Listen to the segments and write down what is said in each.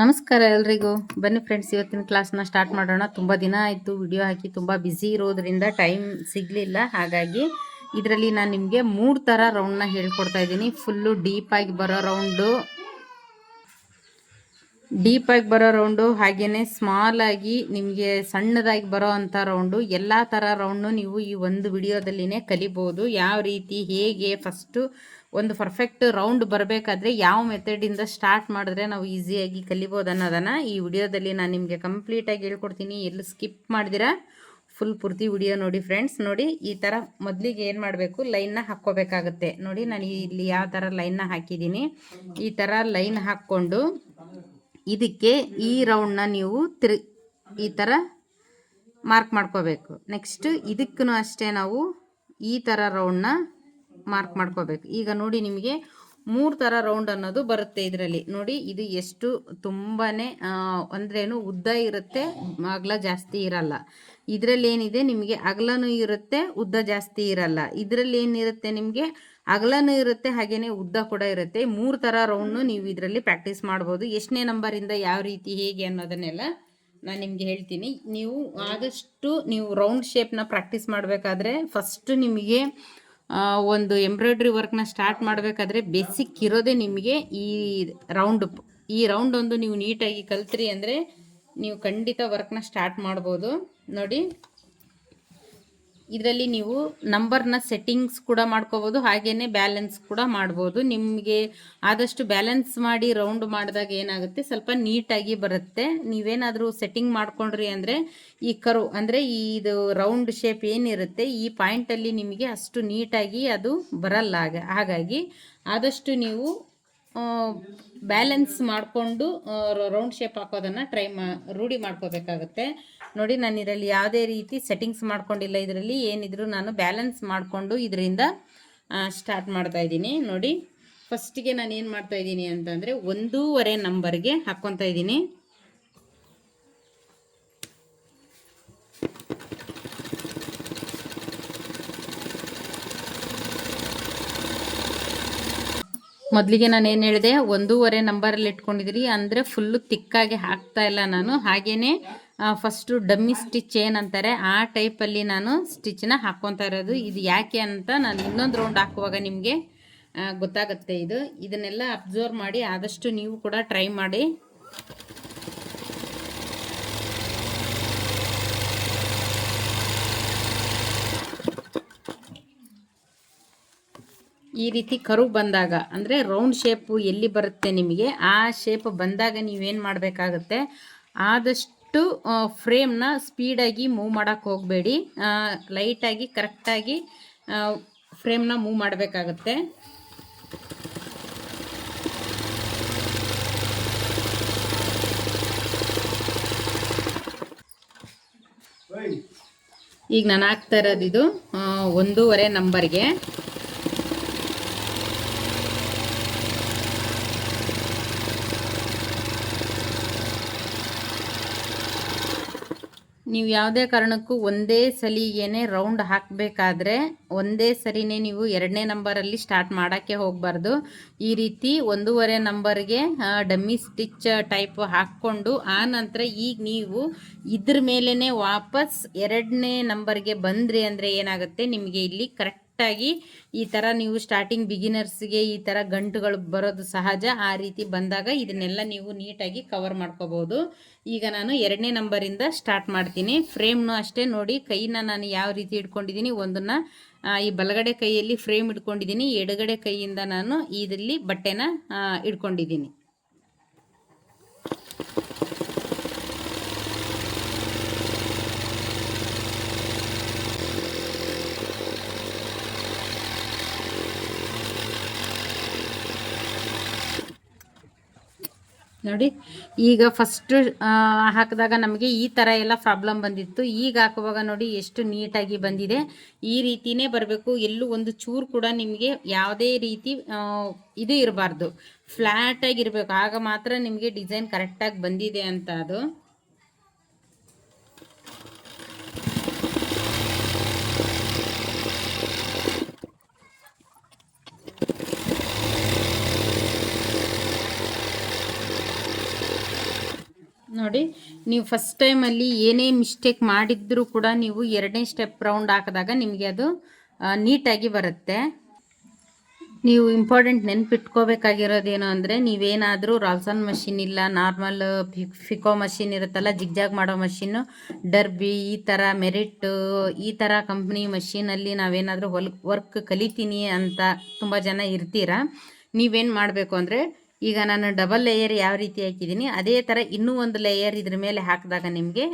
ನಮಸ್ಕಾರ ಎಲ್ರಿಗೂ. ಬನ್ನಿ ಫ್ರೆಂಡ್ಸ್ ಇವತ್ತಿನ ಕ್ಲಾಸ್ನ ಸ್ಟಾರ್ಟ್ ಮಾಡೋಣ. ತುಂಬ ದಿನ ಆಯಿತು ವಿಡಿಯೋ ಹಾಕಿ ತುಂಬ ಬ್ಯುಸಿ ಇರೋದ್ರಿಂದ ಟೈಮ್ ಸಿಗಲಿಲ್ಲ. ಹಾಗಾಗಿ ಇದರಲ್ಲಿ ನಾನು ನಿಮಗೆ ಮೂರು ಥರ ರೌಂಡ್ನ ಹೇಳ್ಕೊಡ್ತಾ ಇದ್ದೀನಿ. ಫುಲ್ಲು ಡೀಪಾಗಿ ಬರೋ ರೌಂಡು ಡೀಪಾಗಿ ಬರೋ ರೌಂಡು ಹಾಗೆಯೇ ಆಗಿ ನಿಮಗೆ ಸಣ್ಣದಾಗಿ ಬರೋ ಅಂಥ ರೌಂಡು, ಎಲ್ಲ ಥರ ರೌಂಡು ನೀವು ಈ ಒಂದು ವಿಡಿಯೋದಲ್ಲಿನೇ ಕಲಿಬೋದು. ಯಾವ ರೀತಿ, ಹೇಗೆ ಫಸ್ಟು ಒಂದು ಪರ್ಫೆಕ್ಟ್ ರೌಂಡ್ ಬರಬೇಕಾದ್ರೆ ಯಾವ ಮೆಥಡಿಂದ ಸ್ಟಾರ್ಟ್ ಮಾಡಿದ್ರೆ ನಾವು ಈಸಿಯಾಗಿ ಕಲಿಬೋದು ಅನ್ನೋದನ್ನು ಈ ವಿಡಿಯೋದಲ್ಲಿ ನಾನು ನಿಮಗೆ ಕಂಪ್ಲೀಟಾಗಿ ಹೇಳ್ಕೊಡ್ತೀನಿ. ಎಲ್ಲಿ ಸ್ಕಿಪ್ ಮಾಡಿದಿರಾ ಫುಲ್ ಪೂರ್ತಿ ವಿಡಿಯೋ ನೋಡಿ ಫ್ರೆಂಡ್ಸ್ ನೋಡಿ, ಈ ಥರ ಮೊದಲಿಗೆ ಏನು ಮಾಡಬೇಕು ಲೈನ್ನ ಹಾಕ್ಕೋಬೇಕಾಗುತ್ತೆ. ನೋಡಿ, ನಾನು ಇಲ್ಲಿ ಯಾವ ಥರ ಲೈನ್ನ ಹಾಕಿದ್ದೀನಿ. ಈ ಥರ ಲೈನ್ ಹಾಕ್ಕೊಂಡು ಇದಕ್ಕೆ ಈ ರೌಂಡ್ನ ನೀವು ತಿರು, ಈ ಥರ ಮಾರ್ಕ್ ಮಾಡ್ಕೋಬೇಕು. ನೆಕ್ಸ್ಟ್ ಇದಕ್ಕೂ ಅಷ್ಟೇ ನಾವು ಈ ಥರ ರೌಂಡ್ನ ಮಾರ್ಕ್ ಮಾಡ್ಕೋಬೇಕು. ಈಗ ನೋಡಿ ನಿಮಗೆ ಮೂರು ಥರ ರೌಂಡ್ ಅನ್ನೋದು ಬರುತ್ತೆ ಇದರಲ್ಲಿ. ನೋಡಿ ಇದು ಎಷ್ಟು ತುಂಬಾ ಅಂದ್ರೇನು ಉದ್ದ ಇರುತ್ತೆ, ಅಗಲ ಜಾಸ್ತಿ ಇರಲ್ಲ. ಇದರಲ್ಲಿ ಏನಿದೆ, ನಿಮಗೆ ಅಗಲನೂ ಇರುತ್ತೆ, ಉದ್ದ ಜಾಸ್ತಿ ಇರಲ್ಲ. ಇದರಲ್ಲಿ ಏನಿರುತ್ತೆ ನಿಮಗೆ ಅಗಲನೂ ಇರುತ್ತೆ ಹಾಗೆಯೇ ಉದ್ದ ಕೂಡ ಇರುತ್ತೆ. ಮೂರು ಥರ ರೌಂಡ್ನು ನೀವು ಇದರಲ್ಲಿ ಪ್ರಾಕ್ಟೀಸ್ ಮಾಡ್ಬೋದು. ಎಷ್ಟನೇ ನಂಬರಿಂದ ಯಾವ ರೀತಿ ಹೇಗೆ ಅನ್ನೋದನ್ನೆಲ್ಲ ನಾನು ನಿಮಗೆ ಹೇಳ್ತೀನಿ. ನೀವು ಆದಷ್ಟು ನೀವು ರೌಂಡ್ ಶೇಪ್ನ ಪ್ರಾಕ್ಟೀಸ್ ಮಾಡಬೇಕಾದ್ರೆ ಫಸ್ಟ್ ನಿಮಗೆ ಒಂದು ಎಂಬ್ರಾಯ್ಡ್ರಿ ವರ್ಕ್ನ ಸ್ಟಾರ್ಟ್ ಮಾಡಬೇಕಾದ್ರೆ ಬೇಸಿಕ್ ಇರೋದೇ ನಿಮಗೆ ಈ ರೌಂಡ್ ಈ ರೌಂಡ್ ಒಂದು ನೀವು ನೀಟಾಗಿ ಕಲ್ತ್ರಿ ಅಂದರೆ ನೀವು ಖಂಡಿತ ವರ್ಕ್ನ ಸ್ಟಾರ್ಟ್ ಮಾಡ್ಬೋದು. ನೋಡಿ. ಇದರಲ್ಲಿ ನೀವು ನಂಬರ್ನ ಸೆಟ್ಟಿಂಗ್ಸ್ ಕೂಡ ಮಾಡ್ಕೋಬೋದು ಹಾಗೆಯೇ ಬ್ಯಾಲೆನ್ಸ್ ಕೂಡ ಮಾಡ್ಬೋದು. ನಿಮಗೆ ಆದಷ್ಟು ಬ್ಯಾಲೆನ್ಸ್ ಮಾಡಿ ರೌಂಡ್ ಮಾಡಿದಾಗ ಏನಾಗುತ್ತೆ? ಸ್ವಲ್ಪ ನೀಟಾಗಿ ಬರುತ್ತೆ. ನೀವೇನಾದರೂ ಸೆಟ್ಟಿಂಗ್ ಮಾಡ್ಕೊಂಡ್ರಿ ಅಂದರೆ ಈ ಕರು ಅಂದರೆ ಇದು ರೌಂಡ್ ಶೇಪ್ ಏನಿರುತ್ತೆ, ಈ ಪಾಯಿಂಟಲ್ಲಿ ನಿಮಗೆ ಅಷ್ಟು ನೀಟಾಗಿ ಅದು ಬರಲ್ಲ. ಹಾಗಾಗಿ ಆದಷ್ಟು ನೀವು ಬ್ಯಾಲೆನ್ಸ್ ಮಾಡಿಕೊಂಡು ರೌಂಡ್ ಶೇಪ್ ಹಾಕೋದನ್ನು ಟ್ರೈ ಮಾ, ರೂಢಿ ಮಾಡ್ಕೋಬೇಕಾಗುತ್ತೆ. ನೋಡಿ, ನಾನು ಇದರಲ್ಲಿ ಯಾವುದೇ ರೀತಿ ಸೆಟ್ಟಿಂಗ್ಸ್ ಮಾಡ್ಕೊಂಡಿಲ್ಲ ಇದರಲ್ಲಿ, ಏನಿದ್ರು ನಾನು ಬ್ಯಾಲೆನ್ಸ್ ಮಾಡಿಕೊಂಡು ಇದರಿಂದ ಸ್ಟಾರ್ಟ್ ಮಾಡ್ತಾ ಇದ್ದೀನಿ. ನೋಡಿ ಫಸ್ಟಿಗೆ ನಾನು ಏನು ಮಾಡ್ತಾ ಇದ್ದೀನಿ ಅಂತಂದರೆ ಒಂದೂವರೆ ನಂಬರ್ಗೆ ಹಾಕ್ಕೊತಾ ಇದ್ದೀನಿ. ಮೊದಲಿಗೆ ನಾನು ಏನು ಹೇಳಿದೆ, ಒಂದೂವರೆ ನಂಬರಲ್ಲಿ ಇಟ್ಕೊಂಡಿದ್ರಿ, ಅಂದರೆ ಫುಲ್ಲು ತಿಕ್ಕಾಗಿ ಹಾಕ್ತಾ ಇಲ್ಲ ನಾನು. ಹಾಗೆಯೇ ಫಸ್ಟು ಡಮ್ಮಿ ಸ್ಟಿಚ್ ಏನಂತಾರೆ ಆ ಟೈಪಲ್ಲಿ ನಾನು ಸ್ಟಿಚ್ನ ಹಾಕ್ಕೊತಾ ಇರೋದು. ಇದು ಯಾಕೆ ಅಂತ ನಾನು ಇನ್ನೊಂದು ರೌಂಡ್ ಹಾಕುವಾಗ ನಿಮಗೆ ಗೊತ್ತಾಗುತ್ತೆ ಇದು. ಇದನ್ನೆಲ್ಲ ಅಬ್ಸರ್ವ್ ಮಾಡಿ ಆದಷ್ಟು ನೀವು ಕೂಡ ಟ್ರೈ ಮಾಡಿ. ಈ ರೀತಿ ಕರು ಬಂದಾಗ, ಅಂದರೆ ರೌಂಡ್ ಶೇಪು ಎಲ್ಲಿ ಬರುತ್ತೆ ನಿಮಗೆ, ಆ ಶೇಪ್ ಬಂದಾಗ ನೀವೇನು ಮಾಡಬೇಕಾಗುತ್ತೆ, ಆದಷ್ಟು ಫ್ರೇಮ್ನ ಸ್ಪೀಡಾಗಿ ಮೂವ್ ಮಾಡೋಕ್ಕೆ ಹೋಗಬೇಡಿ. ಲೈಟಾಗಿ ಕರೆಕ್ಟಾಗಿ ಫ್ರೇಮ್ನ ಮೂವ್ ಮಾಡಬೇಕಾಗತ್ತೆ. ಈಗ ನಾನು ಹಾಕ್ತಾ ಇರೋದಿದು ಒಂದೂವರೆ ನಂಬರ್ಗೆ ನೀವು ಯಾವುದೇ ಕಾರಣಕ್ಕೂ ಒಂದೇ ಸಲಿಗೇನೆ ರೌಂಡ್ ಹಾಕಬೇಕಾದ್ರೆ ಒಂದೇ ಸರಿನೇ ನೀವು ಎರಡನೇ ನಂಬರಲ್ಲಿ ಸ್ಟಾರ್ಟ್ ಮಾಡೋಕ್ಕೆ ಹೋಗಬಾರ್ದು. ಈ ರೀತಿ ಒಂದೂವರೆ ನಂಬರ್ಗೆ ಡಮ್ಮಿ ಸ್ಟಿಚ್ ಟೈಪ್ ಹಾಕ್ಕೊಂಡು ಆ ನಂತರ ಈಗ ನೀವು ಇದ್ರ ಮೇಲೇ ವಾಪಸ್ ಎರಡನೇ ನಂಬರ್ಗೆ ಬಂದ್ರಿ ಅಂದರೆ ಏನಾಗುತ್ತೆ? ನಿಮಗೆ ಇಲ್ಲಿ ಕರೆಕ್ಟ್ ಕರೆಕ್ಟಾಗಿ ಈ ಥರ ನೀವು ಸ್ಟಾರ್ಟಿಂಗ್ ಬಿಗಿನರ್ಸ್ಗೆ ಈ ಥರ ಗಂಟುಗಳು ಬರೋದು ಸಹಜ. ಆ ರೀತಿ ಬಂದಾಗ ಇದನ್ನೆಲ್ಲ ನೀವು ನೀಟಾಗಿ ಕವರ್ ಮಾಡ್ಕೋಬೋದು ಈಗ ನಾನು ಎರಡನೇ ನಂಬರಿಂದ ಸ್ಟಾರ್ಟ್ ಮಾಡ್ತೀನಿ. ಫ್ರೇಮ್ನು ಅಷ್ಟೇ ನೋಡಿ, ಕೈನ ನಾನು ಯಾವ ರೀತಿ ಇಟ್ಕೊಂಡಿದ್ದೀನಿ, ಒಂದನ್ನು ಈ ಬಲಗಡೆ ಕೈಯಲ್ಲಿ ಫ್ರೇಮ್ ಇಟ್ಕೊಂಡಿದ್ದೀನಿ, ಎಡಗಡೆ ಕೈಯಿಂದ ನಾನು ಇದರಲ್ಲಿ ಬಟ್ಟೆನ ಇಟ್ಕೊಂಡಿದ್ದೀನಿ. ನೋಡಿ. ಈಗ ಫಸ್ಟ್ ಹಾಕಿದಾಗ ನಮಗೆ ಈ ಥರ ಎಲ್ಲ ಪ್ರಾಬ್ಲಮ್ ಬಂದಿತ್ತು. ಈಗ ಹಾಕುವಾಗ ನೋಡಿ ಎಷ್ಟು ನೀಟಾಗಿ ಬಂದಿದೆ. ಈ ರೀತಿನೇ ಬರಬೇಕು. ಎಲ್ಲೂ ಒಂದು ಚೂರು ಕೂಡ ನಿಮಗೆ ಯಾವುದೇ ರೀತಿ ಇದು ಇರಬಾರ್ದು. ಫ್ಲ್ಯಾಟಾಗಿ ಇರಬೇಕು. ಆಗ ಮಾತ್ರ ನಿಮಗೆ ಡಿಸೈನ್ ಕರೆಕ್ಟಾಗಿ ಬಂದಿದೆ ಅಂತ ಅದು. ನೋಡಿ, ನೀವು ಫಸ್ಟ್ ಟೈಮಲ್ಲಿ ಏನೇ ಮಿಸ್ಟೇಕ್ ಮಾಡಿದ್ರೂ ಕೂಡ ನೀವು ಎರಡನೇ ಸ್ಟೆಪ್ ರೌಂಡ್ ಹಾಕಿದಾಗ ನಿಮಗೆ ಅದು ನೀಟಾಗಿ ಬರುತ್ತೆ. ನೀವು ಇಂಪಾರ್ಟೆಂಟ್ ನೆನ್ಪಿಟ್ಕೋಬೇಕಾಗಿರೋದೇನು ಅಂದರೆ, ನೀವೇನಾದರೂ ರಾಲ್ಸನ್ ಮಷಿನ್ ಇಲ್ಲ ನಾರ್ಮಲ್ ಫಿಕೋ ಮಷಿನ್ ಇರುತ್ತಲ್ಲ, ಜಿಗ್ಜಾಗ್ ಮಾಡೋ ಮಷಿನ್ನು ಡರ್ಬಿ, ಈ ಥರ ಮೆರಿಟ್, ಈ ಥರ ಕಂಪ್ನಿ ಮಷಿನಲ್ಲಿ ನಾವೇನಾದರೂ ಹೊಲ್, ವರ್ಕ್ ಕಲಿತೀನಿ ಅಂತ ತುಂಬ ಜನ ಇರ್ತೀರ, ನೀವೇನು ಮಾಡಬೇಕು ಅಂದರೆ ಈಗ ನಾನು ಡಬಲ್ ಲೇಯರ್ ಯಾವ ರೀತಿ ಹಾಕಿದ್ದೀನಿ, ಅದೇ ಥರ ಇನ್ನೂ ಒಂದು ಲೇಯರ್ ಇದ್ರ ಮೇಲೆ ಹಾಕಿದಾಗ ನಿಮಗೆ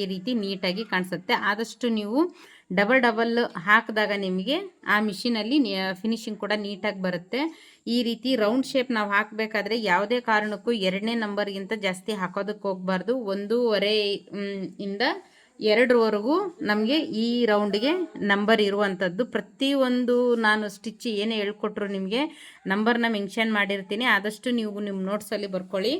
ಈ ರೀತಿ ನೀಟಾಗಿ ಕಾಣಿಸುತ್ತೆ. ಆದಷ್ಟು ನೀವು ಡಬಲ್ ಡಬಲ್ ಹಾಕಿದಾಗ ನಿಮಗೆ ಆ ಮಿಷಿನಲ್ಲಿ ಫಿನಿಶಿಂಗ್ ಕೂಡ ನೀಟಾಗಿ ಬರುತ್ತೆ. ಈ ರೀತಿ ರೌಂಡ್ ಶೇಪ್ ನಾವು ಹಾಕಬೇಕಾದ್ರೆ ಯಾವುದೇ ಕಾರಣಕ್ಕೂ ಎರಡನೇ ನಂಬರ್ಗಿಂತ ಜಾಸ್ತಿ ಹಾಕೋದಕ್ಕೆ ಹೋಗಬಾರ್ದು. ಒಂದೂವರೆ ಇಂದ ಎರಡರವರೆಗೂ ನಮಗೆ ಈ ರೌಂಡ್ಗೆ ನಂಬರ್ ಇರುವಂಥದ್ದು ಪ್ರತಿಯೊಂದು ನಾನು ಸ್ಟಿಚ್ ಏನೇ ಹೇಳ್ಕೊಟ್ರು ನಿಮಗೆ ನಂಬರ್ನ ಮೆನ್ಷನ್ ಮಾಡಿರ್ತೀನಿ. ಆದಷ್ಟು ನೀವು ನಿಮ್ಮ ನೋಟ್ಸಲ್ಲಿ ಬರ್ಕೊಳ್ಳಿ.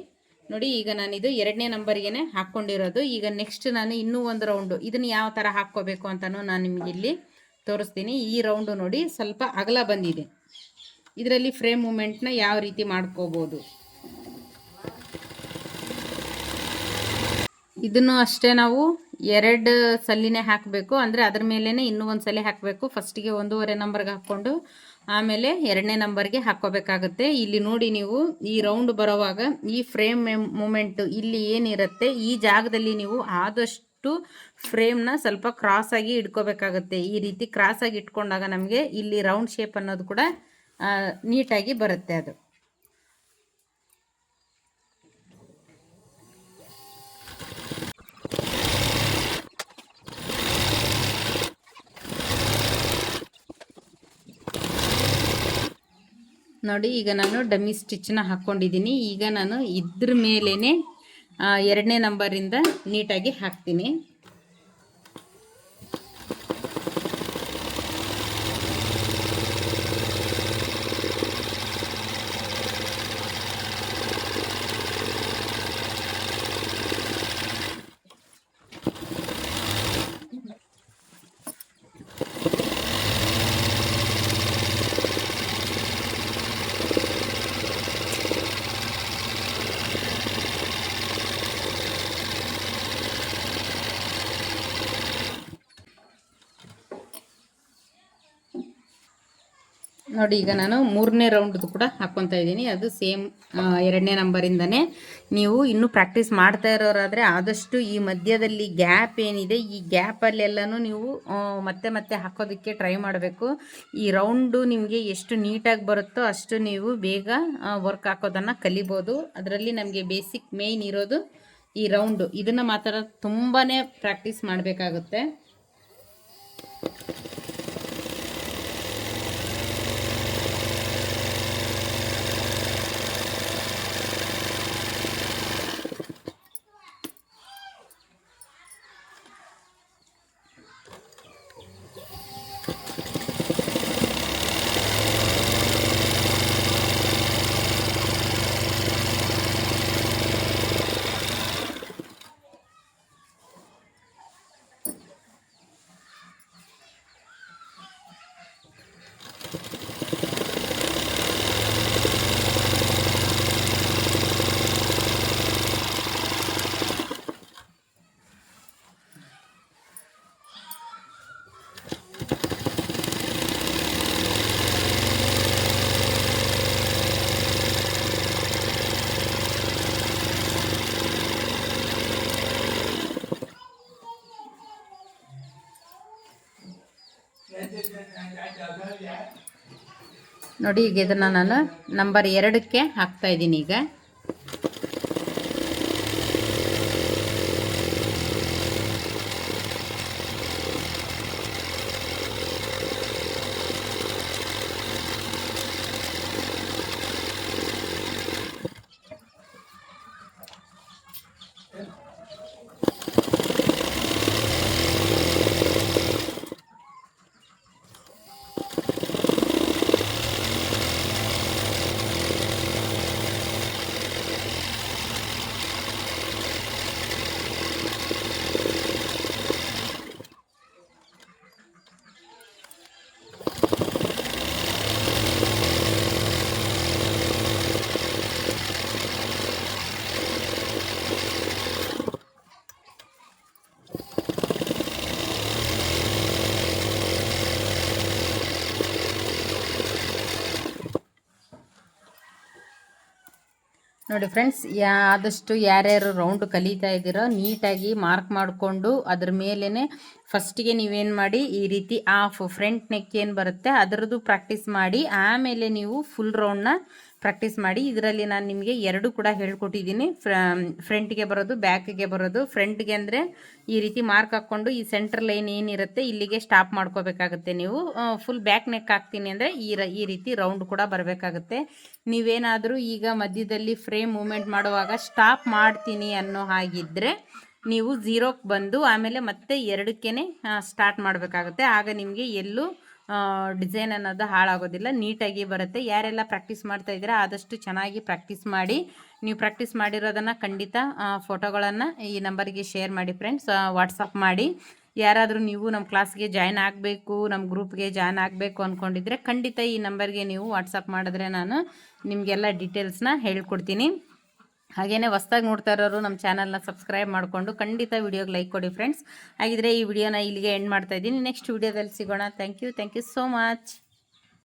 ನೋಡಿ, ಈಗ ನಾನಿದು ಎರಡನೇ ನಂಬರ್ಗೆ ಹಾಕ್ಕೊಂಡಿರೋದು. ಈಗ ನೆಕ್ಸ್ಟ್ ನಾನು ಇನ್ನೂ ಒಂದು ರೌಂಡು. ಇದನ್ನು ಯಾವ ಥರ ಹಾಕ್ಕೋಬೇಕು ಅಂತಲೂ ನಾನು ನಿಮಗೆ ಇಲ್ಲಿ ತೋರಿಸ್ತೀನಿ. ಈ ರೌಂಡು ನೋಡಿ ಸ್ವಲ್ಪ ಅಗಲ ಬಂದಿದೆ. ಇದರಲ್ಲಿ ಫ್ರೇಮ್ ಮೂಮೆಂಟ್ನ ಯಾವ ರೀತಿ ಮಾಡ್ಕೋಬೋದು? ಇದನ್ನು ಅಷ್ಟೇ ನಾವು ಎರಡು ಸಲಿನೇ ಹಾಕಬೇಕು. ಅಂದರೆ ಅದ್ರ ಮೇಲೇ ಇನ್ನೂ ಒಂದು ಸಲ ಹಾಕಬೇಕು. ಫಸ್ಟಿಗೆ ಒಂದೂವರೆ ನಂಬರ್ಗೆ ಹಾಕ್ಕೊಂಡು ಆಮೇಲೆ ಎರಡನೇ ನಂಬರ್ಗೆ ಹಾಕ್ಕೋಬೇಕಾಗುತ್ತೆ. ಇಲ್ಲಿ ನೋಡಿ ನೀವು ಈ ರೌಂಡ್ ಬರೋವಾಗ ಈ ಫ್ರೇಮ್ ಮೂಮೆಂಟು ಇಲ್ಲಿ ಏನಿರುತ್ತೆ, ಈ ಜಾಗದಲ್ಲಿ ನೀವು ಆದಷ್ಟು ಫ್ರೇಮ್ನ ಸ್ವಲ್ಪ ಕ್ರಾಸಾಗಿ ಇಟ್ಕೋಬೇಕಾಗುತ್ತೆ. ಈ ರೀತಿ ಕ್ರಾಸಾಗಿ ಇಟ್ಕೊಂಡಾಗ ನಮಗೆ ಇಲ್ಲಿ ರೌಂಡ್ ಶೇಪ್ ಅನ್ನೋದು ಕೂಡ ನೀಟಾಗಿ ಬರುತ್ತೆ ಅದು. ನೋಡಿ ಈಗ ನಾನು ಡಮ್ಮಿ ಸ್ಟಿಚ್ನ ಹಾಕ್ಕೊಂಡಿದ್ದೀನಿ ಈಗ ನಾನು ಇದ್ರ ಮೇಲೇ ಎರಡನೇ ನಂಬರಿಂದ ನೀಟಾಗಿ ಹಾಕ್ತೀನಿ. ನೋಡಿ, ಈಗ ನಾನು ಮೂರನೇ ರೌಂಡ್ದು ಕೂಡ ಹಾಕ್ಕೊತಾ ಇದ್ದೀನಿ. ಅದು ಸೇಮ್ ಎರಡನೇ ನಂಬರಿಂದನೇ ನೀವು ಇನ್ನೂ ಪ್ರಾಕ್ಟೀಸ್ ಮಾಡ್ತಾ ಇರೋರಾದರೆ ಆದಷ್ಟು ಈ ಮಧ್ಯದಲ್ಲಿ ಗ್ಯಾಪ್ ಏನಿದೆ, ಈ ಗ್ಯಾಪಲ್ಲೆಲ್ಲನೂ ನೀವು ಮತ್ತೆ ಮತ್ತೆ ಹಾಕೋದಕ್ಕೆ ಟ್ರೈ ಮಾಡಬೇಕು. ಈ ರೌಂಡು ನಿಮಗೆ ಎಷ್ಟು ನೀಟಾಗಿ ಬರುತ್ತೋ ಅಷ್ಟು ನೀವು ಬೇಗ ವರ್ಕ್ ಹಾಕೋದನ್ನು ಕಲಿಬೋದು. ಅದರಲ್ಲಿ ನಮಗೆ ಬೇಸಿಕ್ ಮೇಯ್ನ್ ಇರೋದು ಈ ರೌಂಡು ಇದನ್ನು ಮಾತ್ರ ತುಂಬಾ ಪ್ರಾಕ್ಟೀಸ್ ಮಾಡಬೇಕಾಗುತ್ತೆ. ನೋಡಿ ಈಗ ಇದನ್ನು ನಾನು ನಂಬರ್ ಎರಡಕ್ಕೆ ಹಾಕ್ತಾ ಇದ್ದೀನಿ ಈಗ. ನೋಡಿ ಫ್ರೆಂಡ್ಸ್ ಯಾ, ಆದಷ್ಟು ಯಾರ್ಯಾರು ರೌಂಡ್ ಕಲಿತಾ ಇದ್ದೀರೋ ನೀಟಾಗಿ ಮಾರ್ಕ್ ಮಾಡಿಕೊಂಡು ಅದ್ರ ಮೇಲೇ ಫಸ್ಟಿಗೆ ನೀವೇನು ಮಾಡಿ, ಈ ರೀತಿ ಆಫ್ ಫ್ರಂಟ್ ನೆಕ್ ಏನು ಬರುತ್ತೆ ಅದರದ್ದು ಪ್ರಾಕ್ಟೀಸ್ ಮಾಡಿ, ಆಮೇಲೆ ನೀವು ಫುಲ್ ರೌಂಡ್ನ ಪ್ರಾಕ್ಟೀಸ್ ಮಾಡಿ, ಇದರಲ್ಲಿ ನಾನು ನಿಮಗೆ ಎರಡು ಕೂಡ ಹೇಳ್ಕೊಟ್ಟಿದ್ದೀನಿ. ಫ್ರಂಟ್ಗೆ ಬರೋದು ಬ್ಯಾಕ್ಗೆ ಬರೋದು. ಫ್ರಂಟ್ಗೆ ಅಂದರೆ ಈ ರೀತಿ ಮಾರ್ಕ್ ಹಾಕ್ಕೊಂಡು ಈ ಸೆಂಟರ್ ಲೈನ್ ಏನಿರುತ್ತೆ ಇಲ್ಲಿಗೆ ಸ್ಟಾಪ್ ಮಾಡ್ಕೋಬೇಕಾಗುತ್ತೆ ನೀವು. ಫುಲ್ ಬ್ಯಾಕ್ ನೆಕ್ ಹಾಕ್ತೀನಿ ಅಂದರೆ ಈ ರ, ಈ ರೀತಿ ರೌಂಡ್ ಕೂಡ ಬರಬೇಕಾಗುತ್ತೆ. ನೀವೇನಾದರೂ ಈಗ ಮಧ್ಯದಲ್ಲಿ ಫ್ರೇಮ್ ಮೂಮೆಂಟ್ ಮಾಡುವಾಗ ಸ್ಟಾಪ್ ಮಾಡ್ತೀನಿ ಅನ್ನೋ ಹಾಗಿದ್ದರೆ ನೀವು ಝೀರೋಕ್ಕೆ ಬಂದು ಆಮೇಲೆ ಮತ್ತೆ ಎರಡಕ್ಕೇ ಸ್ಟಾರ್ಟ್ ಮಾಡಬೇಕಾಗುತ್ತೆ. ಆಗ ನಿಮಗೆ ಎಲ್ಲೂ ಡಿಸೈನ್ ಅನ್ನೋದು ಹಾಳಾಗೋದಿಲ್ಲ, ನೀಟಾಗಿ ಬರುತ್ತೆ. ಯಾರೆಲ್ಲ ಪ್ರಾಕ್ಟೀಸ್ ಮಾಡ್ತಾ ಇದ್ದೀರಾ, ಆದಷ್ಟು ಚೆನ್ನಾಗಿ ಪ್ರಾಕ್ಟೀಸ್ ಮಾಡಿ. ನೀವು ಪ್ರಾಕ್ಟೀಸ್ ಮಾಡಿರೋದನ್ನು ಖಂಡಿತ ಫೋಟೋಗಳನ್ನು ಈ ನಂಬರಿಗೆ ಶೇರ್ ಮಾಡಿ ಫ್ರೆಂಡ್ಸ್ ವಾಟ್ಸಪ್ ಮಾಡಿ. ಯಾರಾದರೂ ನೀವು ನಮ್ಮ ಕ್ಲಾಸ್ಗೆ ಜಾಯ್ನ್ ಆಗಬೇಕು ನಮ್ಮ ಗ್ರೂಪ್ಗೆ ಜಾಯ್ನ್ ಆಗಬೇಕು ಅಂದ್ಕೊಂಡಿದ್ರೆ ಖಂಡಿತ ಈ ನಂಬರ್ಗೆ ನೀವು ವಾಟ್ಸಪ್ ಮಾಡಿದ್ರೆ ನಾನು ನಿಮಗೆಲ್ಲ ಡೀಟೇಲ್ಸ್ನ ಹೇಳ್ಕೊಡ್ತೀನಿ. ಹಾಗೆಯೇ ಹೊಸ್ದಾಗಿ ನೋಡ್ತಾ ಇರೋರು ನಮ್ಮ ಚಾನಲ್ನ ಸಬ್ಸ್ಕ್ರೈಬ್ ಮಾಡಿಕೊಂಡು ಖಂಡಿತ ವಿಡಿಯೋಗೆ ಲೈಕ್ ಕೊಡಿ ಫ್ರೆಂಡ್ಸ್. ಹಾಗಿದ್ರೆ ಈ ವಿಡಿಯೋನ ಇಲ್ಲಿಗೆ ಎಂಡ್ ಮಾಡ್ತಾ ಇದ್ದೀನಿ. ನೆಕ್ಸ್ಟ್ ವಿಡಿಯೋದಲ್ಲಿ ಸಿಗೋಣ. Thank you thank you so much